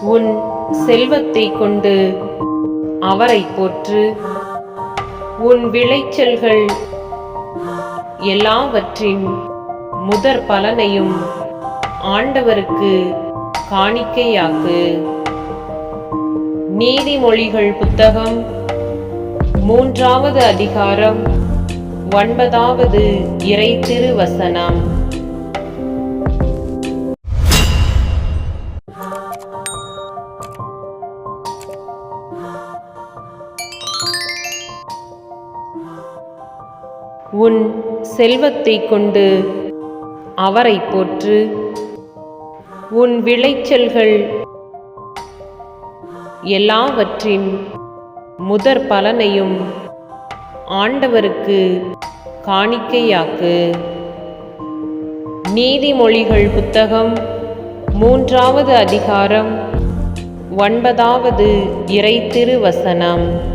உன் செல்வத்தை கொண்டு அவரை போற்று. உன் விளைச்சல்கள் எல்லாவற்றின் முதற் பலனையும் ஆண்டவருக்கு காணிக்கையாக்கு. நீதிமொழிகள் புத்தகம் மூன்றாவது அதிகாரம் ஒன்பதாவது இறை திருவசனம். உன் செல்வத்தைக் கொண்டு அவரை போற்று. உன் விளைச்சல்கள் எல்லாவற்றின் முதற் பலனையும் ஆண்டவருக்கு காணிக்கையாக்கு. நீதிமொழிகள் புத்தகம் மூன்றாவது அதிகாரம் ஒன்பதாவது இறை திருவசனம்.